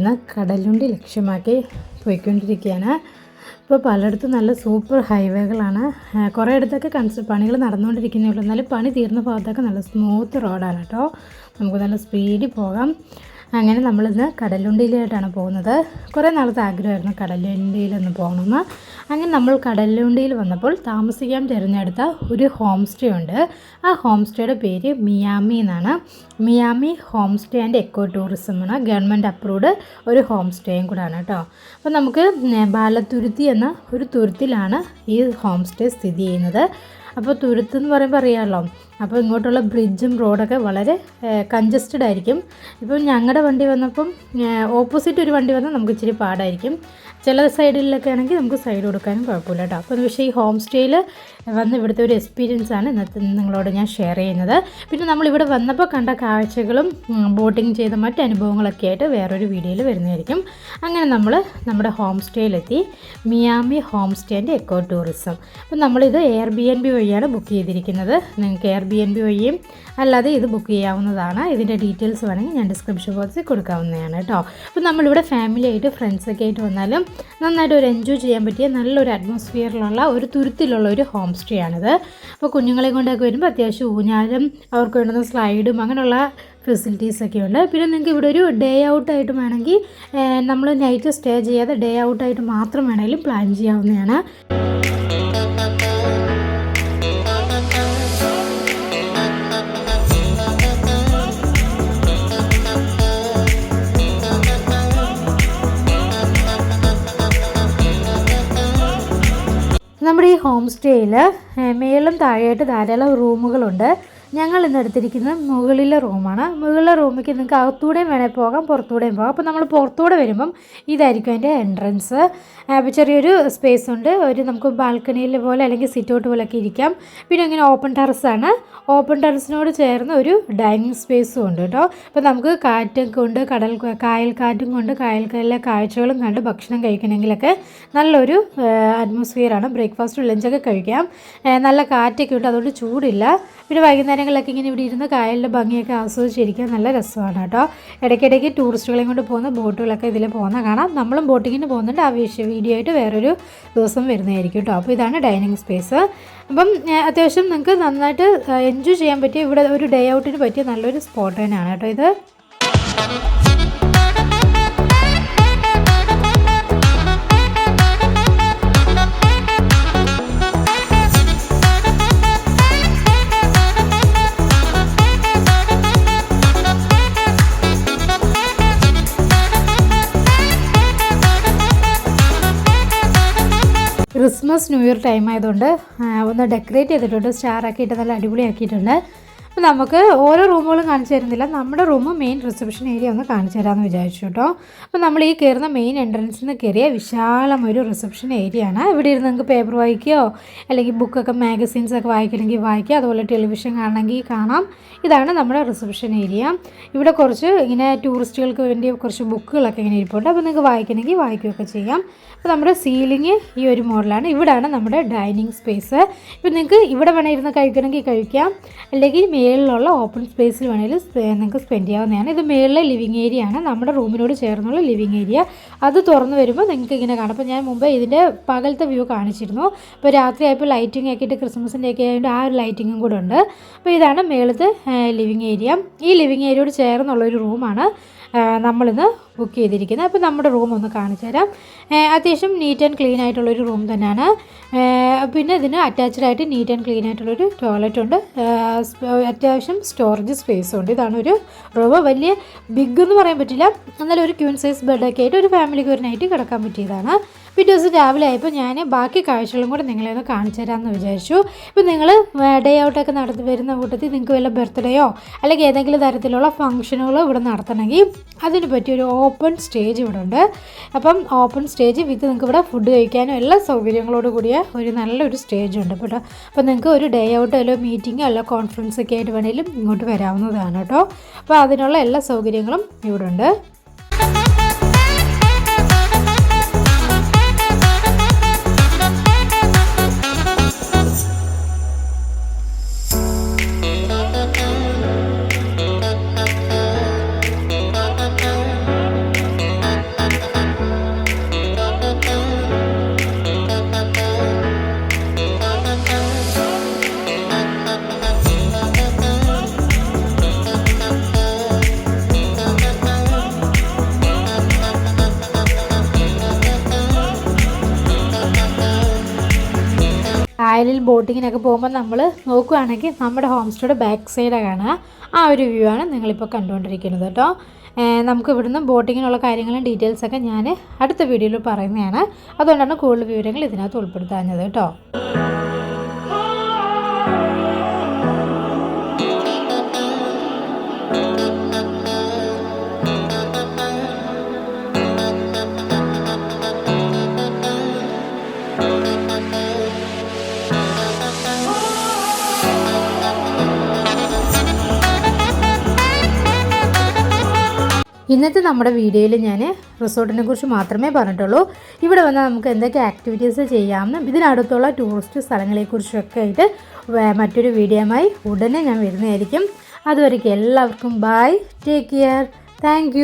നമ്മളിന്ന് കടലുണ്ടി ലക്ഷ്യമാക്കി പോയിക്കൊണ്ടിരിക്കുകയാണ്. ഇപ്പോൾ പലയിടത്തും നല്ല സൂപ്പർ ഹൈവേകളാണ്. കുറേ ഇടത്തൊക്കെ കൺസ് പണികൾ നടന്നുകൊണ്ടിരിക്കുന്നേ ഉള്ളൂ. എന്നാലും പണി തീർന്ന ഭാഗത്തൊക്കെ നല്ല സ്മൂത്ത് റോഡാണ് കേട്ടോ. നമുക്ക് നല്ല സ്പീഡിൽ പോകാം. അങ്ങനെ നമ്മളിന്ന് കടലുണ്ടിയിലായിട്ടാണ് പോകുന്നത്. കുറേ നാളത്തെ ആഗ്രഹമായിരുന്നു കടലുണ്ടിയിലൊന്ന് പോകണമെന്ന്. അങ്ങനെ നമ്മൾ കടലുണ്ടിയിൽ വന്നപ്പോൾ താമസിക്കാൻ തിരഞ്ഞെടുത്ത ഒരു ഹോം സ്റ്റേ ഉണ്ട് ആ ഹോം സ്റ്റേയുടെ പേര് മിയാമി എന്നാണ്. Miami home stay and eco tourism ആണ് ഗവൺമെന്റ് അപ്രൂവ്ഡ് ഒരു ഹോം സ്റ്റേയും കൂടാണ് കേട്ടോ. അപ്പോൾ നമുക്ക് ബാലതുരുത്തി എന്ന ഒരു തുരുത്തിലാണ് ഈ ഹോം സ്റ്റേ സ്ഥിതി ചെയ്യുന്നത്. അപ്പോൾ തുരുത്ത് എന്ന് പറയുമ്പോൾ അറിയാമല്ലോ അപ്പോൾ ഇങ്ങോട്ടുള്ള ബ്രിഡ്ജും റോഡൊക്കെ വളരെ കൺജസ്റ്റഡ് ആയിരിക്കും. ഇപ്പോൾ ഞങ്ങളുടെ വണ്ടി വന്നപ്പം ഓപ്പോസിറ്റ് ഒരു വണ്ടി വന്നാൽ നമുക്ക് ഇച്ചിരി പാടായിരിക്കും. ചില സൈഡിലൊക്കെ ആണെങ്കിൽ നമുക്ക് സൈഡ് കൊടുക്കാനും കുഴപ്പമില്ല കേട്ടോ. അപ്പോൾ പക്ഷേ ഈ ഹോം സ്റ്റേയിൽ വന്ന് ഇവിടുത്തെ ഒരു എക്സ്പീരിയൻസ് ആണ് ഇന്നത്തെ നിങ്ങളോട് ഞാൻ ഷെയർ ചെയ്യുന്നത്. പിന്നെ നമ്മളിവിടെ വന്നപ്പോൾ കണ്ട കാഴ്ചകളും ബോട്ടിംഗ് ചെയ്ത മറ്റ് അനുഭവങ്ങളൊക്കെ ആയിട്ട് വേറൊരു വീഡിയോയിൽ വരുന്നതായിരിക്കും. അങ്ങനെ നമ്മൾ നമ്മുടെ ഹോം സ്റ്റേയിലെത്തി മിയാമി ഹോം സ്റ്റേന്റെ എക്കോ ടൂറിസം അപ്പോൾ നമ്മളിത് എയർ ബി എൻ ബി വഴിയാണ് ബുക്ക് ചെയ്തിരിക്കുന്നത്. നിങ്ങൾക്ക് എയർ ബി എൻ ബി വഴിയും അല്ലാതെ ഇത് ബുക്ക് ചെയ്യാവുന്നതാണ്. ഇതിന്റെ ഡീറ്റെയിൽസ് വേണമെങ്കിൽ ഞാൻ ഡിസ്ക്രിപ്ഷൻ ബോക്സിൽ കൊടുക്കാവുന്നതാണ് കേട്ടോ. അപ്പോൾ നമ്മളിവിടെ ഫാമിലി ആയിട്ട് ഫ്രണ്ട്സൊക്കെ ആയിട്ട് വന്നാലും നന്നായിട്ട് ഒരു എൻജോയ് ചെയ്യാൻ പറ്റിയ നല്ലൊരു അറ്റ്മോസ്ഫിയറിലുള്ള ഒരു തുരുത്തിലുള്ള ഒരു ഹോം സ്റ്റേ ആണിത്. അപ്പോൾ കുഞ്ഞുങ്ങളെ കൊണ്ടൊക്കെ വരുമ്പോൾ അത്യാവശ്യം ഊഞ്ഞാലും അവർക്ക് വേണ്ടുന്ന സ്ലൈഡും അങ്ങനെയുള്ള ഫെസിലിറ്റീസൊക്കെ ഉണ്ട്. പിന്നെ നിങ്ങൾക്ക് ഇവിടെ ഒരു ഡേ ഔട്ട് ആയിട്ട് വേണമെങ്കിൽ നമ്മൾ നൈറ്റ് സ്റ്റേ ചെയ്യാതെ ഡേ ഔട്ടായിട്ട് മാത്രം വേണമെങ്കിലും പ്ലാൻ ചെയ്യാവുന്നതാണ്. നമ്മുടെ ഈ ഹോം സ്റ്റേയിൽ മേളിലും താഴെയായിട്ട് ധാരാളം റൂമുകളുണ്ട്. ഞങ്ങൾ ഇന്ന് എടുത്തിരിക്കുന്നത് മുകളിലെ റൂമാണ്. മുകളിലെ റൂമിലേക്ക് നിങ്ങൾക്ക് അകത്തൂടെയും വേണേൽ പോകാം പുറത്തൂടെയും പോകാം. അപ്പോൾ നമ്മൾ പുറത്തൂടെ വരുമ്പം ഇതായിരിക്കും അതിന്റെ എൻട്രൻസ് അപ്പോൾ ചെറിയൊരു സ്പേസ് ഉണ്ട്. ഒരു നമുക്ക് ബാൽക്കണിയിൽ പോലെ അല്ലെങ്കിൽ സിറ്റൗട്ട് പോലെയൊക്കെ ഇരിക്കാം. പിന്നെ ഇങ്ങനെ ഓപ്പൺ ടെറസാണ് ഓപ്പൺ ടെറസിനോട് ചേർന്ന് ഒരു ഡൈനിങ് സ്പേസും ഉണ്ട് കേട്ടോ. അപ്പോൾ നമുക്ക് കാറ്റും കൊണ്ട് കടൽ കായൽ കാറ്റും കൊണ്ട് കായൽക്കല്ലെ കാഴ്ചകളും കണ്ട് ഭക്ഷണം കഴിക്കണമെങ്കിലൊക്കെ നല്ലൊരു അറ്റ്മോസ്ഫിയറാണ് ബ്രേക്ക്ഫാസ്റ്റും ലഞ്ചൊക്കെ കഴിക്കാം. നല്ല കാറ്റൊക്കെ ഉണ്ട് അതുകൊണ്ട് ചൂടില്ല. പിന്നെ വൈകുന്നേരങ്ങളിലൊക്കെ ഇങ്ങനെ ഇവിടെ ഇരുന്ന് കായലിന്റെ ഭംഗിയൊക്കെ ആസ്വദിച്ചിരിക്കാൻ നല്ല രസമാണ് കേട്ടോ. ഇടയ്ക്കിടയ്ക്ക് ടൂറിസ്റ്റുകളെയും കൊണ്ട് പോകുന്ന ബോട്ടുകളൊക്കെ ഇതിൽ പോകുന്ന കാണാം. നമ്മളും ബോട്ടിങ്ങിന് പോകുന്നുണ്ട്. ആ വിഷയ വീഡിയോ ആയിട്ട് വേറൊരു ദിവസം വരുന്നതായിരിക്കും കേട്ടോ. അപ്പോൾ ഇതാണ് ഡൈനിങ് സ്പേസ്. അപ്പം അത്യാവശ്യം നിങ്ങൾക്ക് നന്നായിട്ട് എൻജോയ് ചെയ്യാൻ പറ്റിയ ഇവിടെ ഒരു ഡേ ഔട്ടിന് പറ്റിയ നല്ലൊരു സ്പോട്ട് തന്നെയാണ് കേട്ടോ ഇത്. ക്രിസ്മസ് ന്യൂ ഇയർ ടൈം ആയതുകൊണ്ട് ഒന്ന് ഡെക്കറേറ്റ് ചെയ്തിട്ടുണ്ട് സ്റ്റാർ ആക്കിയിട്ട് നല്ല അടിപൊളിയാക്കിയിട്ടുണ്ട്. അപ്പോൾ നമുക്ക് ഓരോ റൂമുകളും കാണിച്ചു തരുന്നില്ല. നമ്മുടെ റൂം മെയിൻ റിസപ്ഷൻ ഏരിയ ഒന്ന് കാണിച്ചു തരാമെന്ന് വിചാരിച്ചു കേട്ടോ. അപ്പോൾ നമ്മൾ ഈ കയറുന്ന മെയിൻ എൻട്രൻസിൽ നിന്ന് കയറിയ വിശാലമൊരു റിസപ്ഷൻ ഏരിയ ആണ്. ഇവിടെ ഇരുന്ന് നിങ്ങൾക്ക് പേപ്പർ വായിക്കുകയോ അല്ലെങ്കിൽ ബുക്കൊക്കെ മാഗസീൻസ് ഒക്കെ വായിക്കണമെങ്കിൽ വായിക്കുക അതുപോലെ ടെലിവിഷൻ കാണണമെങ്കിൽ കാണാം. ഇതാണ് നമ്മുടെ റിസപ്ഷൻ ഏരിയ ഇവിടെ കുറച്ച് ഇങ്ങനെ ടൂറിസ്റ്റുകൾക്ക് വേണ്ടി കുറച്ച് ബുക്കുകളൊക്കെ ഇങ്ങനെ ഇരിപ്പുണ്ട്. അപ്പോൾ നിങ്ങൾക്ക് വായിക്കണമെങ്കിൽ വായിക്കുകയൊക്കെ ചെയ്യാം. അപ്പോൾ നമ്മുടെ സീലിംഗ് ഈ ഒരു മോഡലാണ് ഇവിടാണ് നമ്മുടെ ഡൈനിങ് സ്പേസ് ഇപ്പോൾ നിങ്ങൾക്ക് ഇവിടെ വേണേൽ ഇരുന്ന് കഴിക്കണമെങ്കിൽ കഴിക്കാം. അല്ലെങ്കിൽ മേളിലുള്ള ഓപ്പൺ സ്പേസിൽ വേണമെങ്കിൽ നിങ്ങൾക്ക് സ്പെൻഡ് ചെയ്യാവുന്നതാണ്. ഇത് മേളിലെ ലിവിങ് ഏരിയ ആണ്. നമ്മുടെ റൂമിനോട് ചേർന്നുള്ള ലിവിങ് ഏരിയ അത് തുറന്നു വരുമ്പോൾ നിങ്ങൾക്ക് ഇങ്ങനെ കാണാം. അപ്പോൾ ഞാൻ മുമ്പ് ഇതിന്റെ പകലത്തെ വ്യൂ കാണിച്ചിരുന്നു. അപ്പോൾ രാത്രി ആയപ്പോൾ ലൈറ്റിംഗ് ആക്കിയിട്ട് ക്രിസ്മസിന്റെ ഒക്കെ ആയതുകൊണ്ട് ആ ഒരു ലൈറ്റിങ്ങും കൂടെ ഉണ്ട്. അപ്പോൾ ഇതാണ് മേളത്തെ ലിവിങ് ഏരിയ ഈ ലിവിങ് ഏരിയയോട് ചേർന്നുള്ളൊരു റൂമാണ് നമ്മളിന്ന് ബുക്ക് ചെയ്തിരിക്കുന്നത്. അപ്പോൾ നമ്മുടെ റൂം ഒന്ന് കാണിച്ചു തരാം അത്യാവശ്യം നീറ്റ് ആൻഡ് ക്ലീൻ ആയിട്ടുള്ളൊരു റൂം തന്നെയാണ്. പിന്നെ ഇതിന് അറ്റാച്ച്ഡ് ആയിട്ട് നീറ്റ് ആൻഡ് ക്ലീൻ ആയിട്ടുള്ളൊരു ടോയ്ലറ്റ് ഉണ്ട്. അത്യാവശ്യം സ്റ്റോറേജ് സ്പേസും ഉണ്ട്. ഇതാണ് ഒരു റൂം വലിയ ബിഗ് എന്ന് പറയാൻ പറ്റില്ല. എന്നാലും ഒരു ക്യൂൺ സൈസ് ബെഡൊക്കെ ആയിട്ട് ഒരു ഫാമിലിക്ക് ഒരു നൈറ്റ് കിടക്കാൻ പറ്റിയതാണ്. പിറ്റേ ദിവസം രാവിലെ ആയപ്പോൾ ഞാൻ ബാക്കി കാഴ്ചകളും കൂടെ നിങ്ങളെ ഒന്ന് കാണിച്ചു തരാമെന്ന് വിചാരിച്ചു. ഇപ്പം നിങ്ങൾ ഡേ ഔട്ടൊക്കെ നടത്തി വരുന്ന കൂട്ടത്തിൽ നിങ്ങൾക്ക് വല്ല ബർത്ത്ഡേയോ അല്ലെങ്കിൽ ഏതെങ്കിലും തരത്തിലുള്ള ഫംഗ്ഷനുകളോ ഇവിടെ നടത്തണമെങ്കിൽ അതിന് പറ്റിയൊരു ഓപ്പൺ സ്റ്റേജ് ഇവിടെ ഉണ്ട്. അപ്പം ഓപ്പൺ സ്റ്റേജ് വിത്ത് നിങ്ങൾക്ക് ഇവിടെ ഫുഡ് കഴിക്കാനും എല്ലാ സൗകര്യങ്ങളോട് കൂടിയ ഒരു നല്ലൊരു സ്റ്റേജ് ഉണ്ട് കേട്ടോ. അപ്പോൾ നിങ്ങൾക്ക് ഒരു ഡേ ഔട്ടോ അല്ലോ മീറ്റിങ്ങോ അല്ലോ കോൺഫറൻസൊക്കെ ആയിട്ട് വേണമെങ്കിലും ഇങ്ങോട്ട് വരാവുന്നതാണ് കേട്ടോ. അപ്പോൾ അതിനുള്ള എല്ലാ സൗകര്യങ്ങളും ഇവിടെ ഉണ്ട് കായലിൽ ബോട്ടിങ്ങിനൊക്കെ പോകുമ്പോൾ നമ്മൾ നോക്കുകയാണെങ്കിൽ നമ്മുടെ ഹോം സ്റ്റേയുടെ ബാക്ക് സൈഡാണ് കാണുക. ആ ഒരു വ്യൂ ആണ് നിങ്ങളിപ്പോൾ കണ്ടുകൊണ്ടിരിക്കുന്നത് കേട്ടോ. നമുക്ക് ഇവിടുന്ന് ബോട്ടിങ്ങിനുള്ള കാര്യങ്ങളും ഡീറ്റെയിൽസൊക്കെ ഞാൻ അടുത്ത വീഡിയോയിൽ പറയുന്നതാണ്. അതുകൊണ്ടാണ് കൂടുതൽ വിവരങ്ങൾ ഇതിനകത്ത് ഉൾപ്പെടുത്താഞ്ഞത് കേട്ടോ. ഇന്നത്തെ നമ്മുടെ വീഡിയോയിൽ ഞാൻ റിസോർട്ടിനെ കുറിച്ച് മാത്രമേ പറഞ്ഞിട്ടുള്ളൂ. ഇവിടെ വന്നാൽ നമുക്ക് എന്തൊക്കെ ആക്ടിവിറ്റീസ് ചെയ്യാമെന്നും ഇതിനടുത്തുള്ള ടൂറിസ്റ്റ് സ്ഥലങ്ങളെക്കുറിച്ചൊക്കെ ആയിട്ട് മറ്റൊരു വീഡിയോമായി ഉടനെ ഞാൻ വരുന്നതായിരിക്കും. അതുവരേക്കും എല്ലാവർക്കും ബൈ ടേക്ക് കെയർ താങ്ക്